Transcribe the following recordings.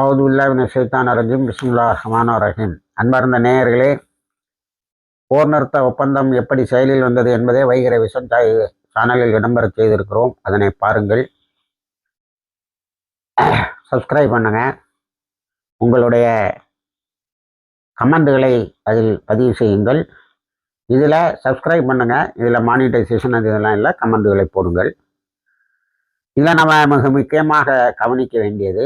அவுதுல்லாவின் சைத்தான் அரஜிம் பிஸ்முல்லா ரஹ்மான் ரஹீம். அன்பார்ந்த நேயர்களே போர் நிறுத்த ஒப்பந்தம் எப்படி செயலில் வந்தது என்பதை வைகிற விசந்தாய் சேனலில் இடம்பெற செய்திருக்கிறோம். அதனை பாருங்கள். சப்ஸ்கிரைப் பண்ணுங்க. உங்களுடைய கமெண்ட்களை அதில் பதிவு செய்யுங்கள். இதில் சப்ஸ்கிரைப் பண்ணுங்க. இதில் மானிட்டைசேஷன் அது இதெல்லாம் இல்லை கமெண்ட்களை போடுங்கள். இதை நம்ம மிக முக்கியமாக கவனிக்க வேண்டியது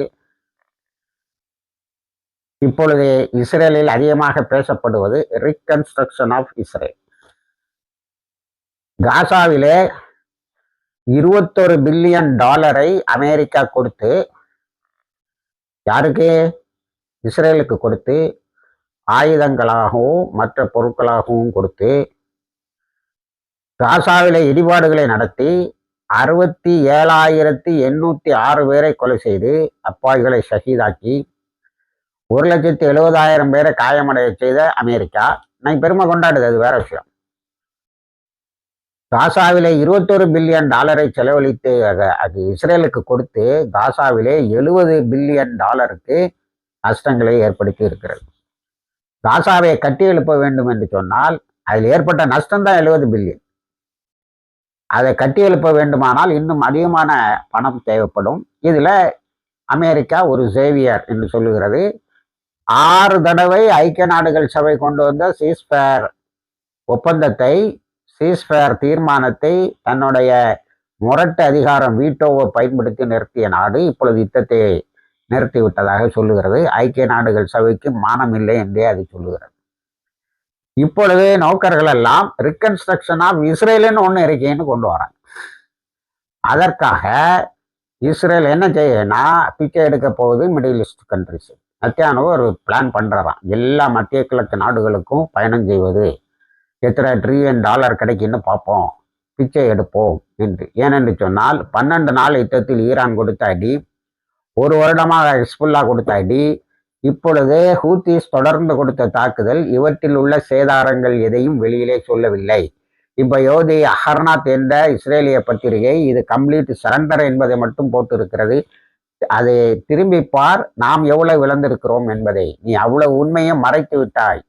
இப்பொழுது இஸ்ரேலில் அதிகமாக பேசப்படுவது ரீகன்ஸ்ட்ரக்ஷன் ஆஃப் இஸ்ரேல் காசாவிலே இருபத்தொரு பில்லியன் டாலரை அமெரிக்கா கொடுத்து யாருக்கு? இஸ்ரேலுக்கு கொடுத்து ஆயுதங்களாகவும் மற்ற பொருட்களாகவும் கொடுத்து காசாவிலே இடிபாடுகளை நடத்தி அறுபத்தி ஏழாயிரத்தி எண்ணூற்றி ஆறு பேரை கொலை செய்து அப்பாய்களை ஷஹீதாக்கி ஒரு லட்சத்தி எழுபதாயிரம் பேரை காயமடைய செய்த அமெரிக்கா நான் பெருமை கொண்டாடுது அது வேற விஷயம். காசாவிலே இருபத்தொரு பில்லியன் டாலரை செலவழித்து அது இஸ்ரேலுக்கு கொடுத்து காசாவிலே எழுபது பில்லியன் டாலருக்கு நஷ்டங்களை ஏற்படுத்தி இருக்கிறது. காசாவை கட்டி எழுப்ப வேண்டும் என்று சொன்னால் அதில் ஏற்பட்ட நஷ்டம் தான் எழுபது பில்லியன். அதை கட்டி எழுப்ப வேண்டுமானால் இன்னும் அதிகமான பணம் தேவைப்படும். இதில் அமெரிக்கா ஒரு சேவியர் என்று சொல்லுகிறது. ஆறு தடவை ஐக்கிய நாடுகள் சபை கொண்டு வந்த சீஸ்பேர் ஒப்பந்தத்தை சீஸ்பேர் தீர்மானத்தை தன்னுடைய முரட்டு அதிகாரம் வீட்டோவை பயன்படுத்தி நிறுத்திய நாடு இப்பொழுது யுத்தத்தை நிறுத்திவிட்டதாக சொல்லுகிறது. ஐக்கிய நாடுகள் சபைக்கு மானம் இல்லை என்றே அது சொல்லுகிறது. இப்பொழுது நோக்கர்கள் எல்லாம் ரிகன்ஸ்ட்ரக்ஷன் ஆஃப் இஸ்ரேலுன்னு ஒன்று இருக்கேன்னு கொண்டு வராங்க. அதற்காக இஸ்ரேல் என்ன செய்யணும்னா பிச்சை எடுக்க போகுது மிடில் ஈஸ்ட் கண்ட்ரிஸ் நத்தியானவோ ஒரு பிளான் பண்ணுறாராம் எல்லா மத்திய கிழக்கு நாடுகளுக்கும் பயணம் செய்வது. எத்தனை ட்ரில்லியன் டாலர் கிடைக்குன்னு பார்ப்போம். பிச்சை எடுப்போம் என்று. ஏனென்று சொன்னால் பன்னெண்டு நாள் யுத்தத்தில் ஈரான் கொடுத்த அடி ஒரு வருடமாக ஹிஸ்புல்லா கொடுத்த அடி இப்பொழுது ஹூத்திஸ் தொடர்ந்து கொடுத்த தாக்குதல் இவற்றில் உள்ள சேதாரங்கள் எதையும் வெளியிலே சொல்லவில்லை. இப்போ யோதி அஹர்நாத் என்ற இஸ்ரேலிய பத்திரிகை இது கம்ப்ளீட் சரண்டர் என்பதை மட்டும் போட்டு இருக்கிறது அதை திரும்பி பார் நாம் எவ்வளவு இழந்திருக்கிறோம் என்பதை. நீ அவ்வளவு உண்மையை மறைத்து விட்டாய்.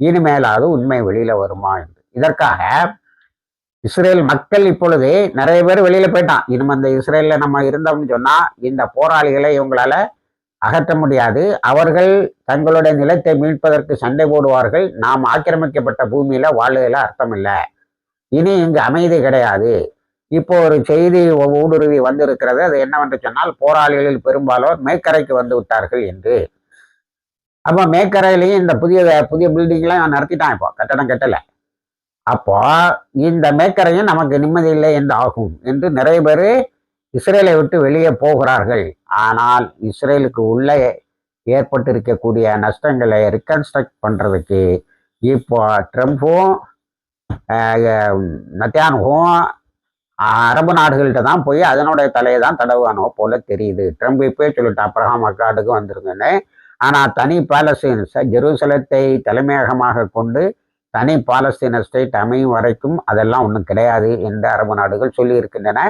இனிமேலாவது உண்மை வெளியில வருமா என்று. இதற்காக இஸ்ரேல் மக்கள் இப்பொழுது நிறைய பேர் வெளியில போயிட்டான். இனிமே அந்த இஸ்ரேல்ல நம்ம இருந்தோம்னு சொன்னா இந்த போராளிகளை இவங்களால அகற்ற முடியாது. அவர்கள் தங்களுடைய நிலத்தை மீட்பதற்கு சண்டை போடுவார்கள். நாம் ஆக்கிரமிக்கப்பட்ட பூமியில வாழ்வதில் அர்த்தம் இல்லை இனி இங்கு அமைதி கிடையாது. இப்போ ஒரு செய்தி ஊடுருவி வந்திருக்கிறது. அது என்னவென்று சொன்னால் போராளிகளில் பெரும்பாலோர் மேக்கரைக்கு வந்து விட்டார்கள் என்று. அப்போ மேக்கரையிலையும் இந்த புதிய புதிய பில்டிங்லாம் நடத்திட்டான் இப்போ. கட்டடம் கட்டலை. அப்போ இந்த மேக்கரையும் நமக்கு நிம்மதி இல்லை என்று ஆகும் என்று நிறைய பேர் இஸ்ரேலை விட்டு வெளியே போகிறார்கள். ஆனால் இஸ்ரேலுக்கு உள்ளே ஏற்பட்டிருக்கக்கூடிய நஷ்டங்களை ரிகன்ஸ்ட்ரக்ட் பண்ணுறதுக்கு இப்போ ட்ரம்ப்பும் நத்தியானுவும் அரபு நாடுகள்கிட்ட தான் போய் அதனுடைய தலையை தான் தடவானோ போல தெரியுது. ட்ரம்ப் இப்பே சொல்லிட்டு அப்ரஹாம் அக்காடுக்கு வந்துருங்கன்னு. ஆனால் தனி பாலஸ்தீன ஜெருசலத்தை தலைமையகமாக கொண்டு தனி பாலஸ்தீன ஸ்டேட் அமையும் வரைக்கும் அதெல்லாம் ஒன்றும் கிடையாது என்று அரபு நாடுகள் சொல்லியிருக்கின்றன.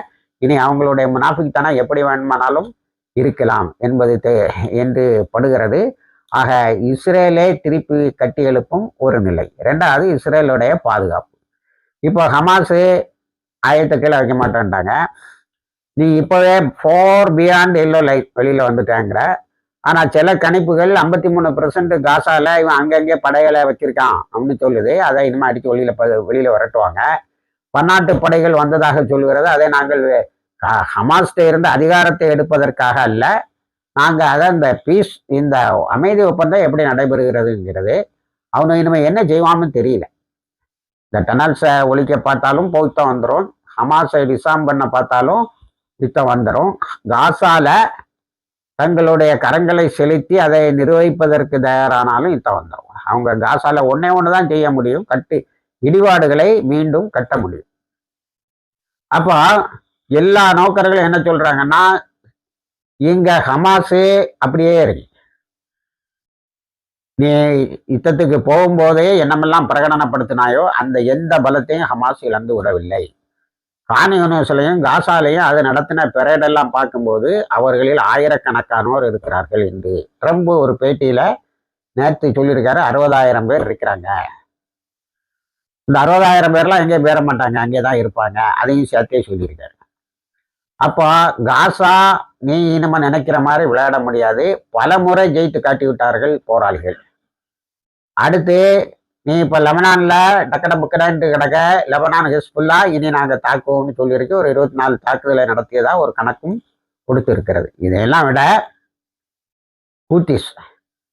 இனி அவங்களுடைய முனாஃபிக்தானா எப்படி வேணுமானாலும் இருக்கலாம் என்பது என்று படுகிறது. ஆக இஸ்ரேலே திருப்பி கட்டி எழுப்பும் ஒரு நிலை. ரெண்டாவது இஸ்ரேலுடைய பாதுகாப்பு. இப்போ ஹமாஸு ஆயிரத்தை கீழே வைக்க மாட்டேன்ட்டாங்க. நீ இப்போவே ஃபோர் பியாண்ட் எல்லோ லைட் வெளியில் வந்துட்டாங்கிற. ஆனால் சில கணிப்புகள் ஐம்பத்தி மூணு பெர்சன்ட் காசாவில் இவன் அங்கங்கே படைகளை வச்சிருக்கான் அப்படின்னு சொல்லுது. அதை இனிமேல் அடித்து வெளியில் வெளியில் வரட்டுவாங்க. பன்னாட்டு படைகள் வந்ததாக சொல்லுகிறது. அதை நாங்கள் ஹமாஸ்ட இருந்து அதிகாரத்தை எடுப்பதற்காக அல்ல. நாங்கள் அதை இந்த பீஸ் இந்த அமைதி ஒப்பந்தம் எப்படி நடைபெறுகிறதுங்கிறது. அவனு இனிமேல் என்ன செய்வான்னு தெரியல. இந்த டனல்ஸை ஒழிக்க பார்த்தாலும் பௌத்தம் வந்துடும் ஹமாஸை டிசாம் பண்ண பார்த்தாலும் யுத்தம் வந்துடும் காசால தங்களுடைய கரங்களை செலுத்தி அதை நிர்வகிப்பதற்கு தயாரானாலும் யுத்தம் வந்துடும் அவங்க காசால ஒன்னே ஒன்று தான் செய்ய முடியும். கட்டு இடிபாடுகளை மீண்டும் கட்ட முடியும். அப்போ எல்லா நோக்கர்களும் என்ன சொல்றாங்கன்னா இங்க ஹமாஸு அப்படியே இருக்கு. நீ யுத்தத்துக்கு போகும்போதே என்னமெல்லாம் பிரகடனப்படுத்தினாயோ அந்த எந்த பலத்தையும் ஹமாஸ் இழந்து விடவில்லை கான் யூனிவர்ஸ்லையும் காசாலையும் அது நடத்தின பெரேடெல்லாம் பார்க்கும்போது அவர்களில் ஆயிரக்கணக்கானோர் இருக்கிறார்கள் என்று ட்ரம்ப் ஒரு பேட்டியில நேற்று சொல்லியிருக்காரு அறுபதாயிரம் பேர் இருக்கிறாங்க. இந்த அறுபதாயிரம் பேர்லாம் எங்கேயும் பேர மாட்டாங்க அங்கே தான் இருப்பாங்க அதையும் சேர்த்தே சொல்லியிருக்காரு. அப்போ காசா நீ நம்ம நினைக்கிற மாதிரி விளையாட முடியாது. பல முறை ஜெயித்து காட்டி விட்டார்கள் போராளிகள். அடுத்து நீ இப்போ லெபனானில் டக்கட புக்கடான்ட்டு கிடக்க லெபனான் ஹிஸ்புல்லா இனி நாங்கள் தாக்குவோம்னு சொல்லியிருக்கு. ஒரு இருபத்தி நாலு தாக்குதலை நடத்தியதா ஒரு கணக்கும் கொடுத்திருக்கிறது. இதையெல்லாம் விட ஹூத்திஸ்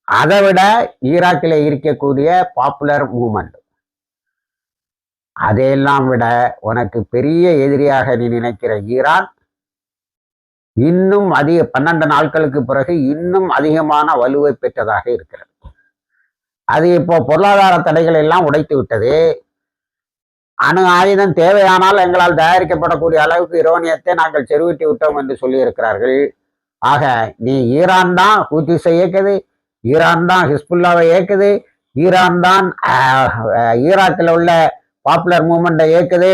அதை விட ஈராக்கில் இருக்கக்கூடிய பாப்புலர் மூமெண்ட். அதையெல்லாம் விட உனக்கு பெரிய எதிரியாக நீ நினைக்கிற ஈரான் இன்னும் அதிக பன்னெண்டு நாட்களுக்கு பிறகு இன்னும் அதிகமான வலுவை பெற்றதாக இருக்கிறது. அது இப்போ பொருளாதார தடைகள் எல்லாம் உடைத்து விட்டது. அணு ஆயுதம் தேவையானால் எங்களால் தயாரிக்கப்படக்கூடிய அளவுக்கு இரோனியத்தை நாங்கள் செருவிட்டு விட்டோம் என்று சொல்லியிருக்கிறார்கள். ஆக நீ ஈரான் தான் ஹூத்திஸை இயக்குது ஈரான் தான் ஹிஸ்புல்லாவை இயக்குது ஈரான் தான் ஈராக்கில் உள்ள பாப்புலர் மூமெண்ட்டை இயக்குது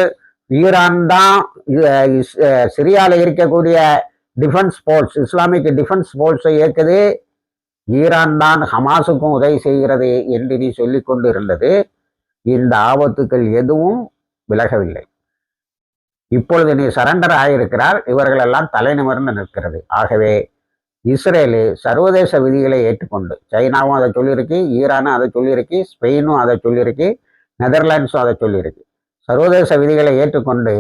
ஈரான் தான் சிரியாவில் இருக்கக்கூடிய டிஃபென்ஸ் ஃபோர்ஸ் இஸ்லாமிக் டிஃபென்ஸ் ஃபோர்ஸை இயக்குது ஈரான் தான் ஹமாஸுக்கும் உதவி செய்கிறது என்று நீ சொல்லி கொண்டு இருந்தது இந்த ஆபத்துக்கள் எதுவும் விலகவில்லை. இப்பொழுது நீ சரண்டர் ஆகியிருக்கிறார் இவர்களெல்லாம் தலை நிமிர்ந்து நிற்கிறது. ஆகவே இஸ்ரேலு சர்வதேச விதிகளை ஏற்றுக்கொண்டு சைனாவும் அதை சொல்லியிருக்கு ஈரானும் அதை சொல்லியிருக்கு ஸ்பெயினும் அதை சொல்லியிருக்கு நெதர்லாண்ட்ஸும் அதை சொல்லியிருக்கு. சர்வதேச விதிகளை ஏற்றுக்கொண்டு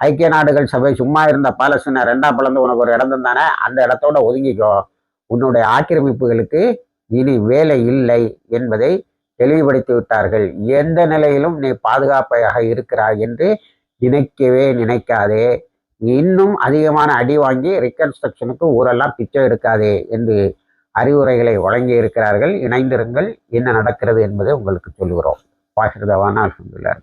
ஐக்கிய நாடுகள் சபை சும்மா இருந்த பாலஸ்தீனை ரெண்டாம் பிளந்து உனக்கு ஒரு இடம் தானே? அந்த இடத்தோட ஒதுங்கிக்கோ. உன்னுடைய ஆக்கிரமிப்புகளுக்கு இனி வேலை இல்லை என்பதை தெளிவுபடுத்தி விட்டார்கள். எந்த நிலையிலும் நீ பாதுகாப்பாக இருக்கிறாய் என்று நினைக்கவே நினைக்காதே. இன்னும் அதிகமான அடி வாங்கி ரிகன்ஸ்ட்ரக்ஷனுக்கு ஊரெல்லாம் பிச்சை எடுக்காதே என்று அறிவுரைகளை வழங்கி இருக்கிறார்கள் இணைந்திருங்கள். என்ன நடக்கிறது என்பதை உங்களுக்கு சொல்கிறோம் பாகிருதவான அல்ஹம்துலில்லாஹ்.